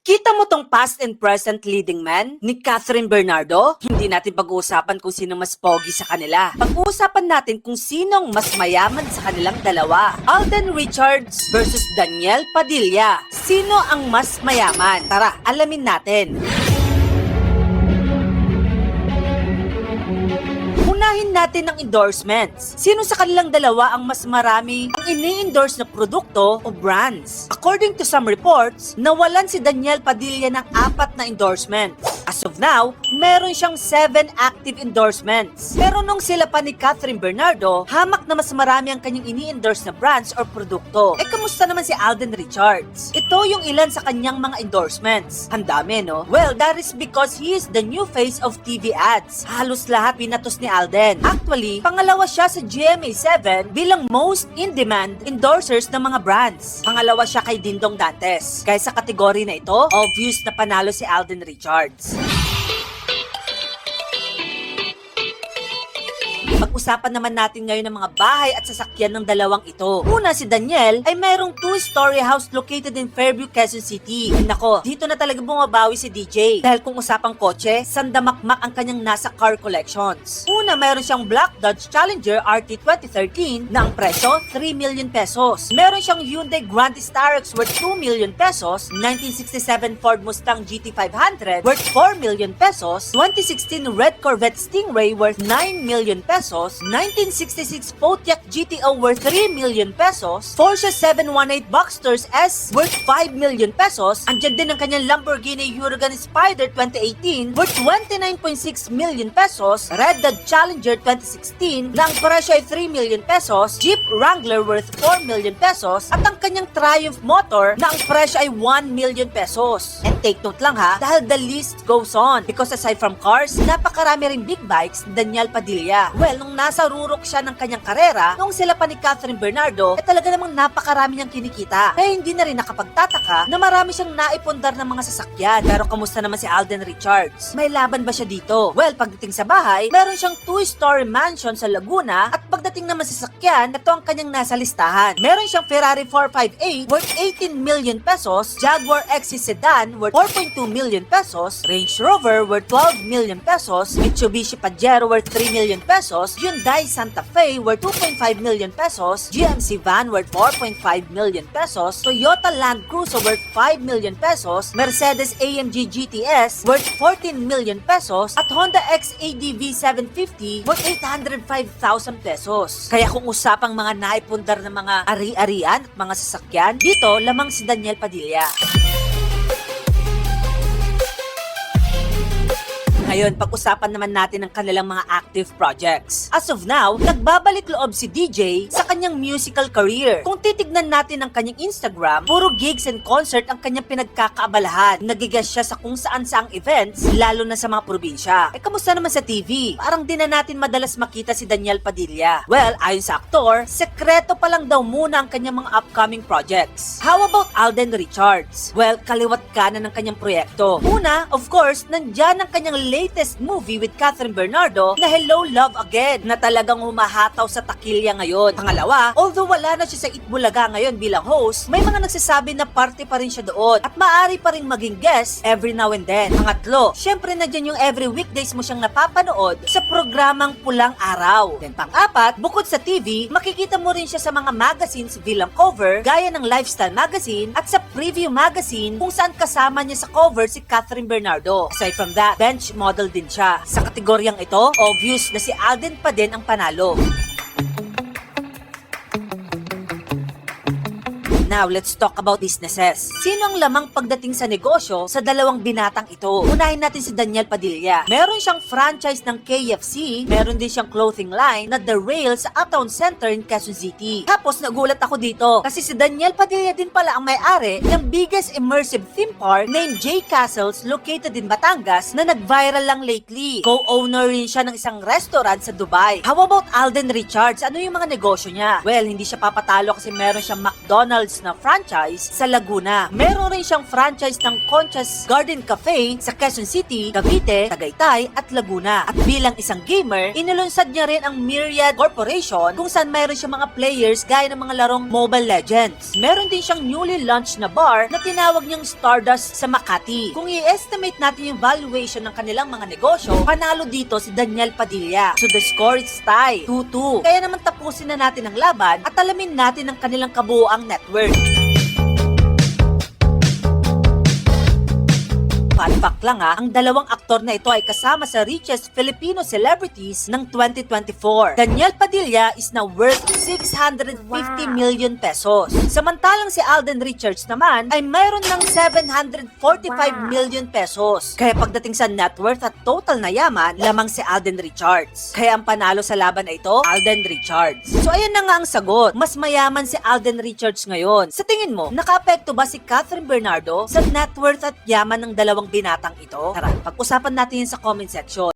Kita mo tong past and present leading man ni Catherine Bernardo? Hindi natin pag-uusapan kung sino mas pogi sa kanila. Pag-uusapan natin kung sinong mas mayaman sa kanilang dalawa. Alden Richards versus Daniel Padilla. Sino ang mas mayaman? Tara, alamin natin. Unahin natin ang endorsements. Sino sa kanilang dalawa ang mas marami ang ini-endorse na produkto o brands? According to some reports, nawalan si Daniel Padilla ng apat na endorsements. As of now, meron siyang 7 active endorsements. Pero nung sila pa ni Catherine Bernardo, hamak na mas marami ang kanyang ini-endorse na brands or produkto. Eh kamusta naman si Alden Richards? Ito yung ilan sa kanyang mga endorsements. Ang dami, no? Well, that is because he is the new face of TV ads. Halos lahat pinatos ni Alden. Actually, pangalawa siya sa GMA7 bilang most in-demand endorsers ng mga brands. Pangalawa siya kay Dingdong Dantes. Kaya sa kategory na ito, obvious na panalo si Alden Richards. Pag-usapan naman natin ngayon ng mga bahay at sasakyan ng dalawang ito. Una, si Daniel ay mayroong two-story house located in Fairview, Quezon City. Nako, dito na talaga bumabawi si DJ. Dahil kung usapang kotse, sandamakmak ang kanyang nasa car collections. Una, mayroon siyang Black Dodge Challenger RT 2013 na ang presyo 3 million pesos. Meron siyang Hyundai Grand Starex worth 2 million pesos, 1967 Ford Mustang GT 500 worth 4 million pesos, 2016 Red Corvette Stingray worth 9 million pesos, 1966 Pontiac GTO worth 3 million pesos, Porsche 718 Boxsters S worth 5 million pesos, andyan din ang kanyang Lamborghini Huracan Spider 2018 worth 29.6 million pesos, Red Dot Challenger 2016 na ang presyo ay 3 million pesos, Jeep Wrangler worth 4 million pesos, at ang kanyang Triumph motor na ang presyo ay 1 million pesos. And take note lang ha, dahil the list goes on because aside from cars, napakarami ring big bikes ni Daniel Padilla. Well, nung nasa rurok siya ng kanyang karera, nung sila pa ni Catherine Bernardo, eh talaga namang napakarami niyang kinikita. Kaya hindi na rin nakapagtataka na marami siyang naipundar ng mga sasakyan. Pero kamusta naman si Alden Richards? May laban ba siya dito? Well, pagdating sa bahay, meron siyang two-story mansion sa Laguna at pagdating naman sa sasakyan, ito ang kanyang nasa listahan. Meron siyang Ferrari 458 worth 18 million pesos, Jaguar XC sedan worth 4.2 million pesos, Range Rover worth 12 million pesos, Mitsubishi Pajero worth 3 million pesos, Hyundai Santa Fe worth 2.5 million pesos, GMC van worth 4.5 million pesos, Toyota Land Cruiser worth 5 million pesos, Mercedes AMG GTS worth 14 million pesos, at Honda XADV 750 worth 805,000 pesos. Kaya kung usapang mga naipundar ng mga ari-arian at mga sasakyan, dito lamang si Daniel Padilla. Ngayon, pag-usapan naman natin ang kanilang mga active projects. As of now, nagbabalik loob si DJ sa kanyang musical career. Kung titignan natin ang kanyang Instagram, puro gigs and concert ang kanyang pinagkakaabalahan. Nagigas siya sa kung saan saang events, lalo na sa mga probinsya. Eh, kamusta naman sa TV? Parang di na natin madalas makita si Daniel Padilla. Well, ayon sa aktor, sekreto pa lang daw muna ang kanyang mga upcoming projects. How about Alden Richards? Well, kaliwat kanan ng kanyang proyekto. Una, of course, nandyan ang kanyang latest movie with Catherine Bernardo na Hello Love Again na talagang humahataw sa takilya ngayon. Pangalawa, although wala na siya sa Itbulaga ngayon bilang host, may mga nagsasabi na parte pa rin siya doon at maaari pa rin maging guest every now and then. Pangatlo, syempre na dyan yung every weekdays mo siyang napapanood sa programang Pulang Araw. Then pang-apat, bukod sa TV, makikita mo rin siya sa mga magazines bilang cover gaya ng Lifestyle Magazine at sa Preview Magazine kung saan kasama niya sa cover si Catherine Bernardo. Aside from that, bench model din siya. Sa kategoryang ito, obvious na si Alden pa din ang panalo. Now, let's talk about businesses. Sino ang lamang pagdating sa negosyo sa dalawang binatang ito? Unahin natin si Daniel Padilla. Meron siyang franchise ng KFC, meron din siyang clothing line na The Rail sa Uptown Center in Quezon City. Tapos nagulat ako dito kasi si Daniel Padilla din pala ang may-ari ng biggest immersive theme park named J Castles located in Batangas na nag-viral lang lately. Co-owner rin siya ng isang restaurant sa Dubai. How about Alden Richards? Ano yung mga negosyo niya? Well, hindi siya papatalo kasi meron siyang McDonald's Na franchise sa Laguna. Meron rin siyang franchise ng Concha's Garden Cafe sa Quezon City, Cavite, Tagaytay at Laguna. At bilang isang gamer, inilunsad niya rin ang Myriad Corporation kung saan meron siyang mga players gaya ng mga larong Mobile Legends. Meron din siyang newly launched na bar na tinawag niyang Stardust sa Makati. Kung i-estimate natin yung valuation ng kanilang mga negosyo, panalo dito si Daniel Padilla. So the score is tie, 2-2. Kaya naman tapusin na natin ang laban at alamin natin ang kanilang kabuoang net Fun fact lang ha, ang dalawang aktor na ito ay kasama sa richest Filipino celebrities ng 2024. Daniel Padilla is now worth 650 million pesos. Samantalang si Alden Richards naman ay mayroon ng 745 million pesos. Kaya pagdating sa net worth at total na yaman, lamang si Alden Richards. Kaya ang panalo sa laban na ito, Alden Richards. So ayan na nga ang sagot. Mas mayaman si Alden Richards ngayon. Sa tingin mo, nakaapekto ba si Catherine Bernardo sa net worth at yaman ng dalawang binatang ito? Tara, pag-usapan natin yan sa comment section.